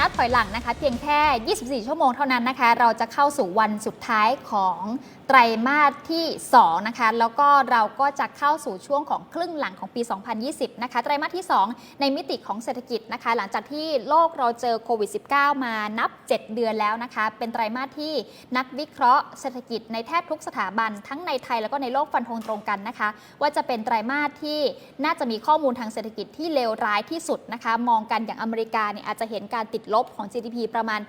นับถอยหลังนะคะเพียงแค่ 24 ชั่วโมงเท่านั้นนะคะ เราจะเข้าสู่วันสุดท้ายของไตรมาสที่ 2 นะคะ แล้วก็เราก็จะเข้าสู่ช่วงของครึ่งหลังของปี 2020 นะคะ ไตรมาสที่ 2 ในมิติของเศรษฐกิจนะคะ หลังจากที่โลกเราเจอโควิด -19 มานับ 7 เดือนแล้วนะคะ เป็นไตรมาสที่นักวิเคราะห์เศรษฐกิจในแทบทุกสถาบัน ทั้งในไทยแล้วก็ในโลกฟันธงตรงกันนะคะ ว่าจะเป็นไตรมาสที่น่าจะมีข้อมูลทางเศรษฐกิจที่เลวร้ายที่สุดนะคะ มองกันอย่างอเมริกาเนี่ยอาจจะเห็นการติดลบของ GDP ประมาณ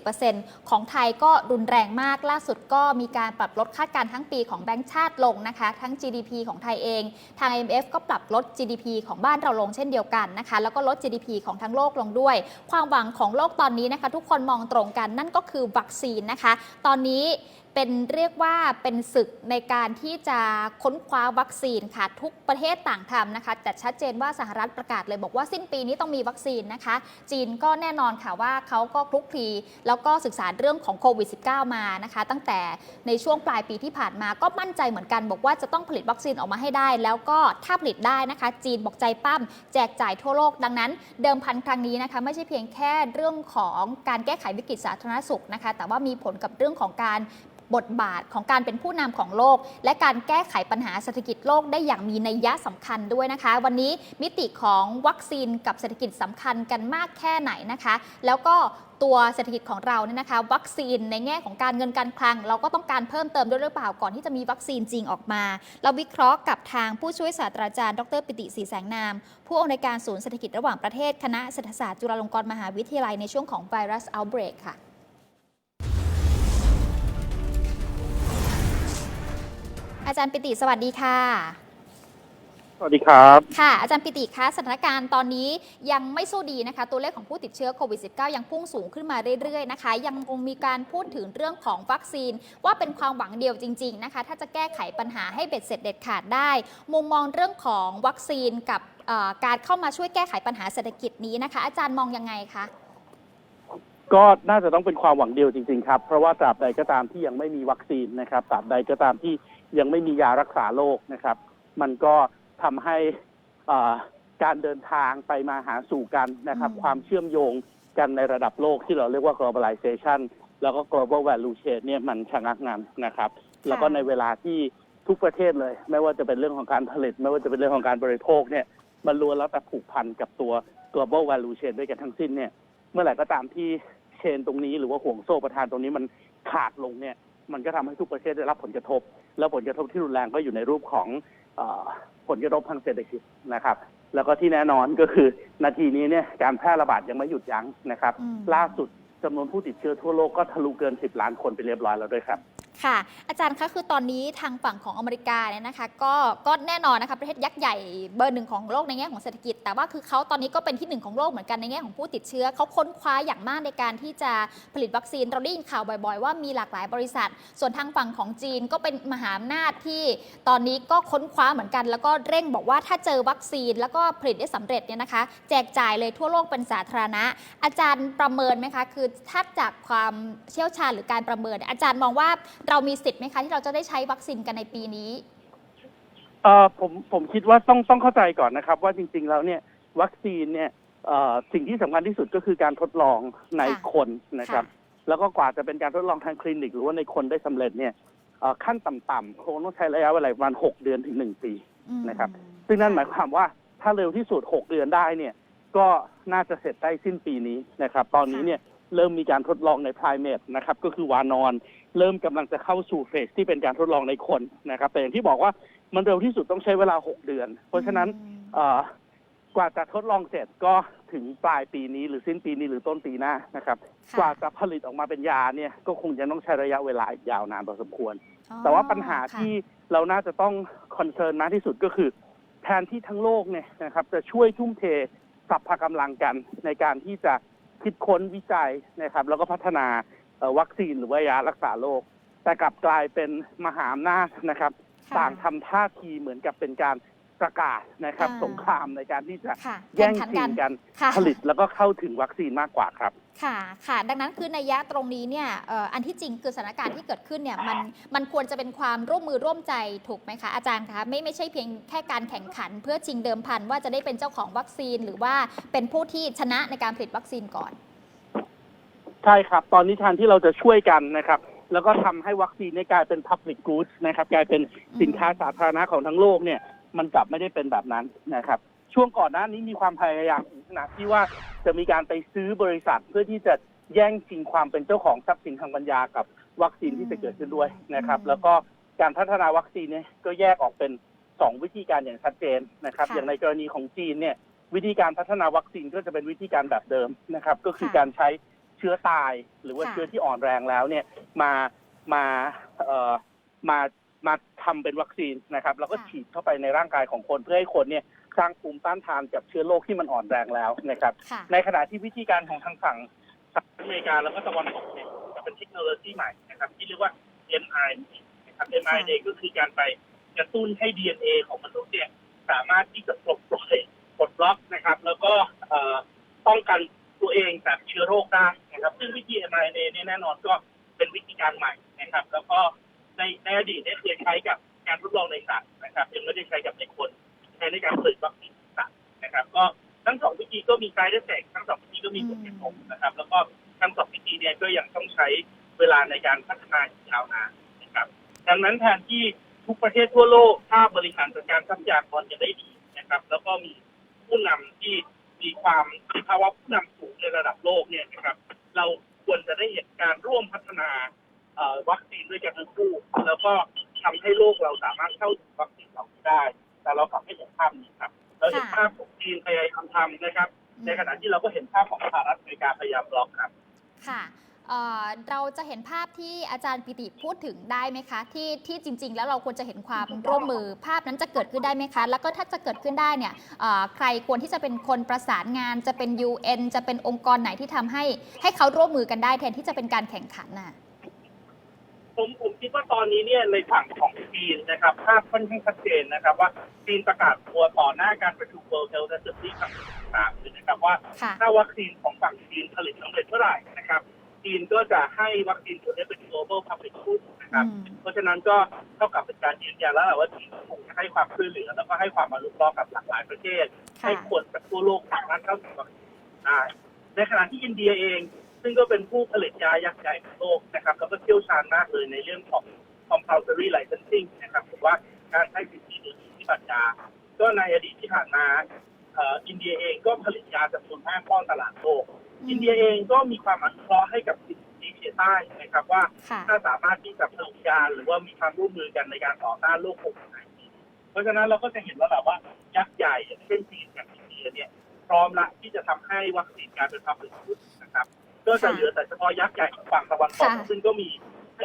20%ของไทยก็รุนแรงมากล่าสุดก็มีการปรับลดคาดการณ์ทั้งปีของแบงก์ชาติลงนะคะ ทั้ง GDP ของไทยเอง ทาง IMF ก็ปรับลด GDP ของบ้านเราลงเช่นเดียวกันนะคะ แล้วก็ลด GDP ของทั้งโลกลงด้วย ความหวังของโลกตอนนี้นะคะ ทุกคนมองตรงกันนั่นก็คือวัคซีนนะคะ ตอนนี้ เป็นเรียกว่าเป็นศึกในการที่จะค้นคว้าวัคซีนค่ะทุกประเทศต่างทำนะคะแต่ชัดเจนว่าสหรัฐประกาศเลยบอกว่าสิ้นปีนี้ต้องมีวัคซีนนะคะ จีนก็แน่นอนค่ะว่าเขาก็คลุกคลีแล้วก็ศึกษาเรื่องของโควิด -19 มานะคะ ตั้งแต่ในช่วงปลายปีที่ผ่านมาก็มั่นใจเหมือนกัน บอกว่าจะต้องผลิตวัคซีนออกมาให้ได้ แล้วก็ถ้าผลิตได้นะคะ จีนบอกใจปั้มแจกจ่ายทั่วโลกดังนั้น เดิมพันครั้งนี้นะคะไม่ใช่เพียงแค่เรื่องของการแก้ไขวิกฤตสาธารณสุขนะคะแต่ว่ามีผลกับเรื่องของการ บทบาทของการเป็นผู้นำของโลก และการแก้ไขปัญหาเศรษฐกิจโลกได้อย่างมีนัยยะสำคัญด้วยนะคะ วันนี้มิติของวัคซีนกับเศรษฐกิจสำคัญกันมากแค่ไหนนะคะ แล้วก็ตัวเศรษฐกิจของเราเนี่ยนะคะ วัคซีนในแง่ของการเงินการคลัง เราก็ต้องการเพิ่มเติมด้วยหรือเปล่าก่อนที่จะมีวัคซีนจริงออกมา เราวิเคราะห์กับทางผู้ช่วยศาสตราจารย์ ดรปิติศรีแสงนาม ผู้อำนวยการศูนย์เศรษฐกิจระหว่างประเทศคณะเศรษฐศาสตร์จุฬาลงกรณ์มหาวิทยาลัยในช่วงของไวรัส outbreak ค่ะ อาจารย์ปิติสวัสดีค่ะ สวัสดีครับ ค่ะ อาจารย์ปิติคะสถานการณ์ตอนนี้ยังไม่สู้ดีนะคะ ตัวเลขของผู้ติดเชื้อโควิด -19 ยังพุ่งสูงขึ้นมาเรื่อยๆนะคะ ยังคงมีการพูดถึงเรื่องของวัคซีน ว่าเป็นความหวังเดียวจริง ๆนะคะ ถ้าจะแก้ไขปัญหาให้เบ็ดเสร็จเด็ดขาดได้ มุมมองเรื่องของวัคซีนกับเอ่อการเข้ามาช่วยแก้ไขปัญหาเศรษฐกิจนี้นะคะ อาจารย์มองยังไงคะก็น่าจะต้องเป็นความหวังเดียวจริง ๆ ครับ เพราะว่าตราบใดก็ตามที่ยังไม่มีวัคซีนนะครับตราบใดก็ตามที่ ยังไม่มียารักษาโรคนะครับ มันก็ทำให้อ่าการเดินทางไปมาหาสู่กันนะครับอืมความเชื่อมโยงกันในระดับโลกที่เราเรียกว่า globalization แล้วก็ global value chain เนี่ยมันชะงักงันนะครับ แล้วก็ในเวลาที่ทุกประเทศเลย ไม่ว่าจะเป็นเรื่องของการผลิต ไม่ว่าจะเป็นเรื่องของการบริโภคเนี่ยมันล้วนแล้วแต่ผูกพันกับตัว global value chain ด้วยกันทั้งสิ้นเนี่ย เมื่อไหร่ก็ตามที่เชนตรงนี้หรือว่าห่วงโซ่ประทานตรงนี้มันขาดลงเนี่ย มันก็ทำให้ทุกประเทศได้รับผลกระทบ แล้วผลกระทบที่รุนแรงก็อยู่ในรูปของเออผลกระทบทางเศรษฐกิจนะครับ แล้วก็ที่แน่นอนก็คือนาทีนี้เนี่ยการแพร่ระบาดยังไม่หยุดยั้งนะครับอืมล่าสุดจำนวนผู้ติดเชื้อทั่วโลกก็ทะลุเกิน 10 ล้านคนไปเรียบร้อยแล้วด้วยครับ ค่ะ อาจารย์คะคือตอนนี้ทางฝั่งของอเมริกาเนี่ยนะคะ ก็ก็แน่นอนนะคะประเทศยักษ์ใหญ่เบอร์หนึ่งของโลกในแง่ของเศรษฐกิจ แต่ว่าคือเขาตอนนี้ก็เป็นที่หนึ่งของโลกเหมือนกันในแง่ของผู้ติดเชื้อเขาค้นคว้าอย่างมากในการที่จะผลิตวัคซีนเราได้ยินข่าวบ่อย ๆ ว่ามีหลากหลายบริษัท ส่วนทางฝั่งของจีนก็เป็นมหาอำนาจที่ตอนนี้ก็ค้นคว้าเหมือนกัน แล้วก็เร่งบอกว่าถ้าเจอวัคซีนแล้วก็ผลิตได้สำเร็จเนี่ยนะคะ แจกจ่ายเลยทั่วโลกเป็นสาธารณะ อาจารย์ประเมินไหมคะคือถ้าจากความเชี่ยวชาญหรือการประเมินอาจารย์มองว่าเรามีสิทธิ์ไหมคะที่เราจะได้ใช้วัคซีนกันในปีนี้เอ่อผมผมคิดว่าต้องต้องเข้าใจก่อนนะครับ ว่าจริง ๆ แล้วเนี่ยวัคซีนเนี่ยเอ่อสิ่งที่สำคัญที่สุดก็คือการทดลองในค่ะคนนะครับค่ะแล้วก็กว่าจะเป็นการทดลองทางคลินิก หรือว่าในคนได้สำเร็จเนี่ยเอ่อขั้นต่ำๆคงต้องใช้ระยะเวลาประมาณหกเดือนถึงหนึ่งปี อืมนะครับ ซึ่งนั่นหมายความว่าถ้าเร็วที่สุดหกเดือนได้เนี่ย ก็น่าจะเสร็จได้สิ้นปีนี้นะครับ ตอนนี้เนี่ย เริ่มมีการทดลองใน primate นะครับก็คือวานอน เริ่มกำลังจะเข้าสู่เฟสที่เป็นการทดลองในคนนะครับแต่อย่างที่บอกว่ามันเร็วที่สุดต้องใช้เวลา 6 เดือน เพราะฉะนั้นอืมเอ่อกว่าจะทดลองเสร็จก็ถึงปลายปีนี้หรือสิ้นปีนี้หรือต้นปีหน้านะครับค่ะกว่าจะผลิตออกมาเป็นยาเนี่ยก็คงจะต้องใช้ระยะเวลาอีกยาวนานพอสมควรอ๋อแต่ว่าปัญหาค่ะที่เราน่าจะต้องคอนเซิร์นมากที่สุดก็คือ แทนที่ทั้งโลกเนี่ยนะครับจะช่วยทุ่มเทสัพพะกำลังกันในการที่จะ คิดค้นวิจัยนะครับ แล้วก็พัฒนาเอ่อวัคซีนหรือว่ายารักษาโรคแต่กลับกลายเป็นมหาอำนาจนะครับค่ะต่างทำท่าทีเหมือนกับเป็นการ ประกาศนะครับ อ่าสงครามในการที่จะค่ะแย่งข่ขันชิงกัน ค่ะ ผลิตแล้วก็เข้าถึงวัคซีนมากกว่าครับ ค่ะ ค่ะ ดังนั้นคือในยยะตรงนี้เนี่ยเอ่ออันที่จริงคือสถานการณ์ที่เกิดขึ้นเนี่ยมันมันควรจะเป็นความร่วมมือร่วมใจถูกไหมคะอาจารย์คะไม่ไม่ใช่เพียงแค่การแข่งขัน เพื่อชิงเดิมพันว่าจะได้เป็นเจ้าของวัคซีน หรือว่าเป็นผู้ที่ชนะในการผลิตวัคซีนก่อน ใช่ครับ ตอนนี้แทนที่เราจะช่วยกันนะครับ แล้วก็ทำให้วัคซีนเนี่ยกลายเป็น public goods นะครับ กลายเป็นสินค้าสาธารณะของทั้งโลกเนี่ย มันกลับไม่ได้เป็นแบบนั้นนะครับ ช่วงก่อนหน้านี้มีความพยายามถึงขนาดที่ว่าจะมีการไปซื้อบริษัทเพื่อที่จะแย่งชิงความเป็นเจ้าของทรัพย์สินทางปัญญากับวัคซีนที่จะเกิดขึ้นด้วยนะครับ แล้วก็การพัฒนาวัคซีนเนี่ยก็แยกออกเป็นสองวิธีการอย่างชัดเจนนะครับ อย่างในกรณีของจีนเนี่ยวิธีการพัฒนาวัคซีนก็จะเป็นวิธีการแบบเดิมนะครับ ก็คือการใช้เชื้อตายหรือว่าเชื้อที่อ่อนแรงแล้วเนี่ยมามาเอ่อมา มาทำเป็นวัคซีนนะครับ แล้วก็ค่ะฉีดเข้าไปในร่างกายของคนเพื่อให้คนเนี่ยสร้างภูมิต้านทานกับเชื้อโรคที่มันอ่อนแรงแล้วนะครับค่ะในขณะที่วิธีการของทางฝั่งสหรัฐอเมริกาแล้วก็ตะวันตกเนี่ยจะเป็นเทคโนโลยีใหม่นะครับ ที่เรียกว่า mRNA นะครับ mRNA ก็คือการไปกระตุ้นให้ DNA ของมนุษย์เนี่ยสามารถที่จะปลดปล่อยปลดล็อกนะครับ แล้วก็เอ่อป้องกันตัวเองจากเชื้อโรคได้นะครับ ซึ่งวิธี mRNA เนี่ยแน่นอนก็เป็นวิธีการใหม่นะครับ แล้วก็ ในในอดีตเนี่ยเคยใช้กับการทดลองในสัตว์นะครับ ยังไม่ได้ใช้กับในคนใช้ในการผลิตวัคซีนสัตว์นะครับ ก็ทั้งสองวิธีก็มี side effect ทั้งสองวิธีก็มีผลกระทบนะครับ แล้วก็ทั้งสองวิธีเนี่ยก็ยังต้องใช้เวลาในการพัฒนาอีกยาวนานนะครับ ดังนั้นแทนที่ทุกประเทศทั่วโลกถ้าบริหารจัดการทรัพยากรจะได้ดีนะครับ แล้วก็มีผู้นำที่มีความมีภาวะผู้นำสูงในระดับโลกเนี่ยนะครับ เราควรจะได้เห็นการร่วมพัฒนา วัคซีนด้วยกันทั้งคู่ แล้วก็ทำให้โลกเราสามารถเข้าถึงวัคซีนเหล่านี้ได้ แต่เรากลับไม่เห็นภาพนี้ครับ เราเห็นภาพของจีนพยายามทำนะครับ ในขณะที่เราก็เห็นภาพของสหรัฐอเมริกาพยายามบล็อกครับ ค่ะเอ่อเราจะเห็นภาพที่อาจารย์ปิติพูดถึงได้ไหมคะ ที่ที่จริง ๆ แล้วเราควรจะเห็นความร่วมมือภาพนั้นจะเกิดขึ้นได้ไหมคะ แล้วก็ถ้าจะเกิดขึ้นได้เนี่ยเอ่อใครควรที่จะเป็นคนประสานงาน จะเป็น UN จะเป็นองค์กรไหนที่ทำให้ให้เขาร่วมมือกันได้แทนที่จะเป็นการแข่งขันน่ะ ผมผมคิดว่าตอนนี้เนี่ยในฝั่งของจีนนะครับภาพค่อนข้างชัดเจนนะครับ ว่าจีนประกาศตัวต่อหน้าการประชุม World Health Assembly ครั้งที่สามเลยนะครับว่าค่ะถ้าวัคซีนของฝั่งจีนผลิตสำเร็จเมื่อไหร่นะครับจีนก็จะให้วัคซีนตัวนี้เป็น global public good นะครับอืมเพราะฉะนั้นก็เท่ากับเป็นการยืนยันแล้วแหละว่าจีนคงจะให้ความช่วยเหลือ แล้วก็ให้ความมาลุกล้อกับหลากหลายประเทศค่ะให้คนจากทั่วโลกสามารถเข้าถึงวัคซีนได้ในขณะที่อินเดียเอง ซึ่งก็เป็นผู้ผลิตยายักษ์ใหญ่ของโลกนะครับแล้วก็เชี่ยวชาญมากเลยในเรื่องของ compulsory licensing นะครับหรือว่าการให้สิทธิโดยที่บัตรยา ก็ในอดีตที่ผ่านมาเอ่ออินเดียเองก็ผลิตยาจำนวนมากป้อนตลาดโลก อินเดียเองก็มีความอนุเคราะห์ให้กับสิทธิเอเชียใต้นะครับว่าค่ะถ้าสามารถที่จะผลิตยาหรือว่ามีความร่วมมือกันในการต่อต้านโรคโควิด -19 เพราะฉะนั้นเราก็จะเห็นว่าแบบว่ายักษ์ใหญ่อย่างเช่นจีนกับอินเดียเนี่ยพร้อมละที่จะทำให้วัคซีนกลารเป็นพับลิกกูดนะครับ ก็จะเหลือแต่เฉพาะยักษ์ใหญ่ของฝั่งตะวันตกค่ะซึ่งก็มี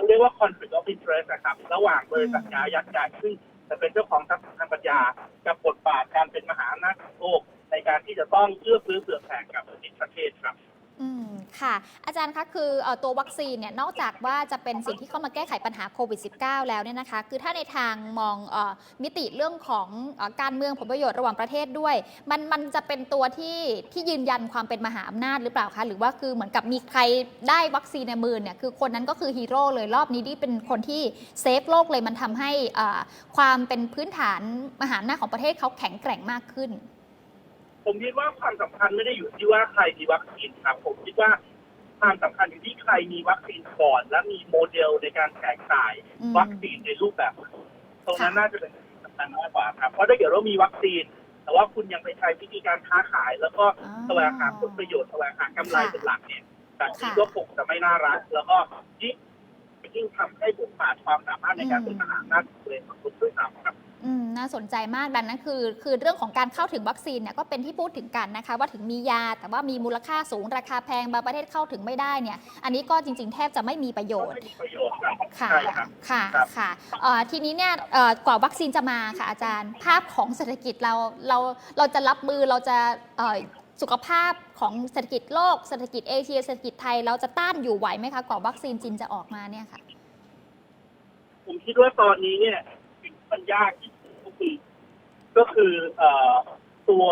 เรียกว่า conflict of interest นะครับ ระหว่างบริษัทยายักษ์ใหญ่ซึ่งจะเป็นเจ้าของทรัพย์สินทางปัญญา กับบทบาทการเป็นมหาอำนาจของโลกในการที่จะต้องเอื้อเฟื้อเผื่อแผ่กับประเทศครับ อืมค่ะ อาจารย์คะคือเอ่อตัววัคซีนเนี่ยนอกจากว่าจะเป็นสิ่งที่เข้ามาแก้ไขปัญหาโควิด -19 แล้วเนี่ยนะคะ คือถ้าในทางมองเออมิติเรื่องของเออการเมืองผลประโยชน์ระหว่างประเทศด้วย มันมันจะเป็นตัวที่ที่ยืนยันความเป็นมหาอำนาจหรือเปล่าคะหรือว่าคือเหมือนกับมีใครได้วัคซีนในมือเนี่ยคือคนนั้นก็คือฮีโร่เลยรอบนี้ที่เป็นคนที่เซฟโลกเลยมันทำให้เอ่อความเป็นพื้นฐานมหาอำนาจของประเทศเขาแข็งแกร่งมากขึ้น ผมคิดว่าความสำคัญไม่ได้อยู่ที่ว่าใครมีวัคซีนครับผมคิดว่าความสำคัญอยู่ที่ใครมีวัคซีนก่อน และมีโมเดลในการแจกจ่ายอืมวัคซีนในรูปแบบใหม่ตรงนั้นค่ะน่าจะเป็นสิ่งสำคัญมากกว่าครับเพราะถ้าเกิดว่ามีวัคซีน แต่ว่าคุณยังไปใช้วิธีการค้าขาย แล้วก็อ๋อแสวงหาผลประโยชน์แสวงหากำไรค่ะเป็นหลักเนี่ยแบบนี้ค่ะก็คงจะไม่น่ารัก แล้วก็ยิ่งยิ่งทำให้บทบาทความสามารถในการเป็นมหาอำนาจของตัวเองของคุณด้วยซ้ำครับ อืมน่าสนใจมากดังนั้นคือ คือเรื่องของการเข้าถึงวัคซีนเนี่ยก็เป็นที่พูดถึงกันนะคะ ว่าถึงมียา แต่ว่ามีมูลค่าสูงราคาแพงบางประเทศเข้าถึงไม่ได้เนี่ยอันนี้ก็จริง ๆ แทบจะไม่มีประโยก็ชน์ไม่มีประโยชน์ครับค่ะใช่ครับค่ะครับค่ะเอ่อทีนี้เนี่ยเอ่อกว่าวัคซีนจะมาค่ะอาจารย์ ภาพของเศรษฐกิจเราเราเราจะรับมือเราจะเอ่อสุขภาพของเศรษฐกิจโลกเศรษฐกิจเอเชียเศรษฐกิจไทยเราจะต้านอยู่ไหวไหมคะกว่าวัคซีนจีนจะออกมาเนี่ยค่ะผมคิดว่าตอนนี้เนี่ยสิ่งที่ มันยากที่สุดก็คือก็คือเอ่อตัว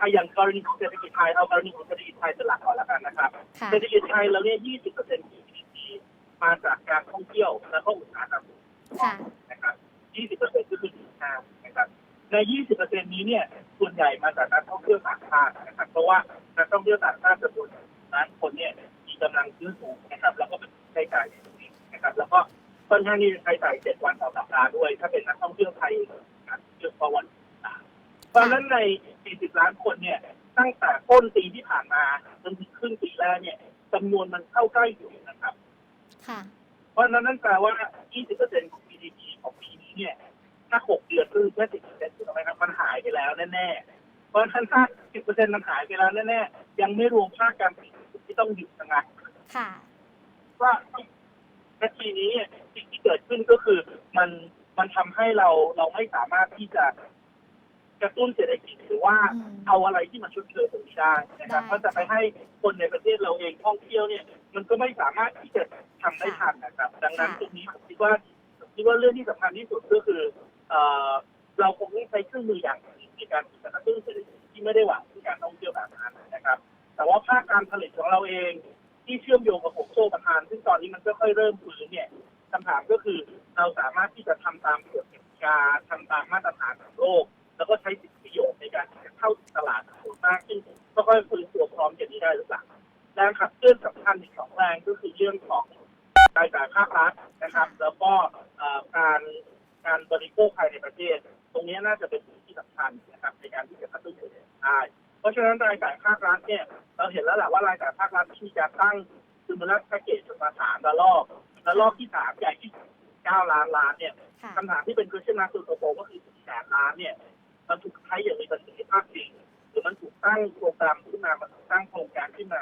อะอย่างกรณีของเศรษฐกิจไทยเอากรณีของเศรษฐกิจไทยเป็นหลักก่อนแล้วกันนะครับค่ะเศรษฐกิจไทยเราเนี่ย20%ของ GDP มาจากการท่องเที่ยวและก็อุตสาหกรรมค่ะนะครับ20%ก็คือสินค้านะครับใน 20%นี้เนี่ย ส่วนใหญ่มาจากนักท่องเที่ยวต่างชาตินะครับ เพราะว่านักท่องเที่ยวต่างชาติจำนวนล้านคนเนี่ยมีกำลังซื้อสูง ค่อนข้างที่จะใช้จ่ายเจ็ดวันต่อสัปดาห์ด้วย ถ้าเป็นนักท่องเที่ยวไทยการเที่ยวประวันต่างๆเพราะฉะนั้นใน 40 ล้านคนเนี่ย ตั้งแต่ต้นปีที่ผ่านมาจนถึงครึ่งปีแรกเนี่ยจำนวนมันเข้าใกล้อยู่นะครับ ค่ะ เพราะฉะนั้นนั่นแปลว่า 20%ของ GDP ของปีนี้เนี่ย ถ้า 6 เดือนคือแค่10%ถูกไหมครับมันหายไปแล้วแน่ๆ เพราะฉะนั้นถ้า 10%มันหายไปแล้วแน่ๆ ยังไม่รวมภาคการผลิตที่ต้องหยุดชะงักค่ะว่า นาทีนี้เนี่ยสิ่งที่เกิดขึ้นก็คือมันมันทำให้เราเราไม่สามารถที่จะกระตุ้นเศรษฐกิจหรือว่าอืมเอาอะไรที่มันชดเชยตรงนี้ได้นะครับได้เพราะจะไปให้คนในประเทศเราเองท่องเที่ยวเนี่ย มันก็ไม่สามารถที่จะทำได้ทันนะครับ ดังนั้นค่ะตรงนี้ผมคิดว่าผมคิดว่าเรื่องที่สำคัญที่สุดก็คือเอ่อเราคงต้องใช้เครื่องมืออย่างอื่นในการที่จะกระตุ้นเศรษฐกิจที่ไม่ได้หวังที่การท่องเที่ยวแบบนั้นนะครับ แต่ว่าภาคการผลิตของเราเอง ที่เชื่อมโยงกับผมโซ่ประทาน ซึ่งตอนนี้มันก็ค่อยเริ่มฟื้นเนี่ยคำถามก็คือเราสามารถที่จะทำตามกฎกติกาทำตามมาตรฐานของโลก แล้วก็ใช้สิทธิประโยชน์ในการเข้าตลาดสูงมากขึ้นก็ค่อยฟื้นตัวพร้อมอย่างนี้ได้หรือเปล่าแรงขับเคลื่อนสำคัญอีกสองแรงก็คือเรื่องของรายจ่ายภาครัฐนะครับ แล้วก็การการบริโภคภายในประเทศ ตรงนี้น่าจะเป็นสิ่งที่สำคัญนะครับในการที่จะกระตุ้นเศรษฐกิจได้เพราะฉะนั้นรายจ่ายภาครัฐเนี่ย เราเห็นแล้วแหละว่ารายจ่ายภาครัฐที่มีการตั้งซิมูลัสแพ็กเกจมาสามระลอกระลอกที่สามใหญ่ที่สุดเก้าล้านล้านเนี่ยค่ะคำถามที่เป็น question mark ตัวโตก็คือสี่แสนล้านเนี่ยมันถูกใช้อย่างมีประสิทธิภาพจริงหรือมันถูกตั้งโปรแกรมขึ้นมามันถูกตั้งโครงการขึ้นมา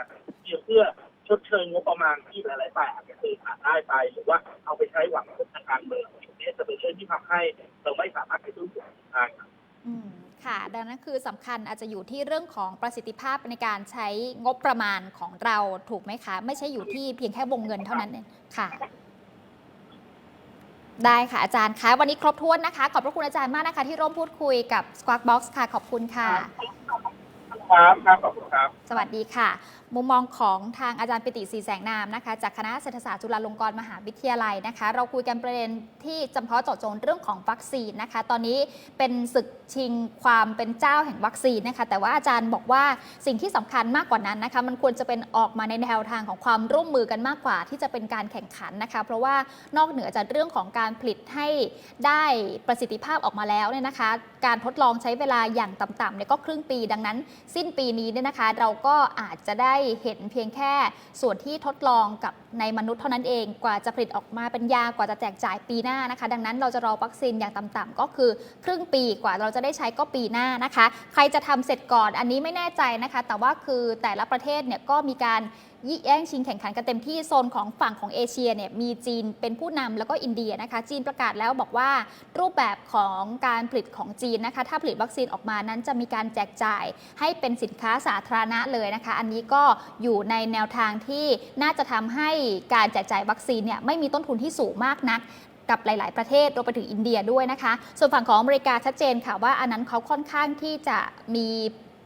เพื่อชดเชยงบประมาณที่หลายๆฝ่ายอาจจะเคยขาดได้ไป หรือว่าเอาไปใช้หวังผลทางการเมืองสิ่งนี้จะเป็นเรื่องที่ทำให้เราไม่สามารถกระตุ้นเศรษฐกิจได้ครับอืม ค่ะ ดังนั้นคือสำคัญอาจจะอยู่ที่เรื่องของประสิทธิภาพในการใช้งบประมาณของเราถูกไหมคะ ไม่ใช่อยู่ที่เพียงแค่วงเงินเท่านั้นเองค่ะ ได้ค่ะอาจารย์คะวันนี้ครบถ้วนนะคะ ขอบพระคุณอาจารย์มากนะคะ ที่ร่วมพูดคุยกับ Squawk Box ค่ะ ขอบคุณค่ะ ครับครับขอบคุณครับ สวัสดีค่ะ มุมมองของทางอาจารย์ปิติศรีแสงนามนะคะจากคณะเศรษฐศาสตร์จุฬาลงกรณ์มหาวิทยาลัยนะคะ เราคุยกันประเด็นที่จำเพาะเจาะจงเรื่องของวัคซีนนะคะ ตอนนี้เป็นศึกชิงความเป็นเจ้าแห่งวัคซีนนะคะ แต่ว่าอาจารย์บอกว่าสิ่งที่สำคัญมากกว่านั้นนะคะ มันควรจะเป็นออกมาในแนวทางของความร่วมมือกันมากกว่า ที่จะเป็นการแข่งขันนะคะ เพราะว่านอกเหนือจากเรื่องของการผลิตให้ได้ประสิทธิภาพออกมาแล้วเนี่ยนะคะ การทดลองใช้เวลาอย่างต่ำๆเนี่ยก็ครึ่งปี ดังนั้น สิ้นปีนี้เนี่ยนะคะ เราก็อาจจะได้เห็นเพียงแค่ส่วนที่ทดลองกับในมนุษย์เท่านั้นเอง กว่าจะผลิตออกมาเป็นยากว่าจะแจกจ่ายปีหน้านะคะ ดังนั้นเราจะรอวัคซีนอย่างต่ำๆก็คือครึ่งปีกว่าเราจะได้ใช้ก็ปีหน้านะคะ ใครจะทำเสร็จก่อนอันนี้ไม่แน่ใจนะคะ แต่ว่าคือแต่ละประเทศเนี่ยก็มีการ ยิ่แย่งชิงแข่งขันกันเต็มที่โซนของฝั่งของเอเชียเนี่ยมีจีนเป็นผู้นำแล้วก็อินเดียนะคะจีนประกาศแล้วบอกว่ารูปแบบของการผลิตของจีนนะคะถ้าผลิตวัคซีนออกมานั้นจะมีการแจกจ่ายให้เป็นสินค้าสาธารณะเลยนะคะ อันนี้ก็อยู่ในแนวทางที่น่าจะทำให้การแจกจ่ายวัคซีนเนี่ยไม่มีต้นทุนที่สูงมากนักกับหลาย ๆ ประเทศรวมไปถึงอินเดียด้วยนะคะ ส่วนฝั่งของอเมริกาชัดเจนค่ะว่าอันนั้นเขาค่อนข้างที่จะมี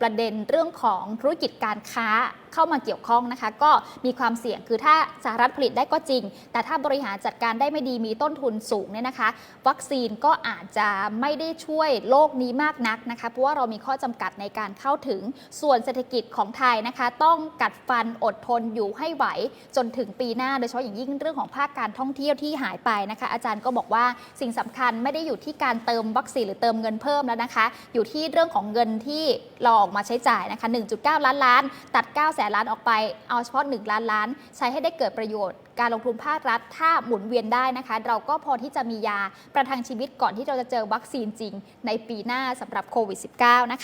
ประเด็นเรื่องของธุรกิจการค้า เข้ามาเกี่ยวข้องนะคะ ก็มีความเสี่ยงคือถ้าสหรัฐผลิตได้ก็จริง แต่ถ้าบริหารจัดการได้ไม่ดีมีต้นทุนสูงเนี่ยนะคะ วัคซีนก็อาจจะไม่ได้ช่วยโลกนี้มากนักนะคะ เพราะว่าเรามีข้อจำกัดในการเข้าถึงส่วนเศรษฐกิจของไทยนะคะ ต้องกัดฟันอดทนอยู่ให้ไหวจนถึงปีหน้า โดยเฉพาะอย่างยิ่งเรื่องของภาคการท่องเที่ยวที่หายไปนะคะ อาจารย์ก็บอกว่าสิ่งสำคัญไม่ได้อยู่ที่การเติมวัคซีนหรือเติมเงินเพิ่มแล้วนะคะ อยู่ที่เรื่องของเงินที่เราออกมาใช้จ่ายนะคะ 1.9 ล้านล้านตัด9แสนล้านออกไป เอาเฉพาะ 1 ล้านล้าน ใช้ให้ได้เกิดประโยชน์ การลงทุนภาครัฐ ถ้าหมุนเวียนได้นะคะ เราก็พอที่จะมียาประทังชีวิตก่อนที่เราจะเจอวัคซีนจริงในปีหน้าสำหรับโควิด -19 นะคะ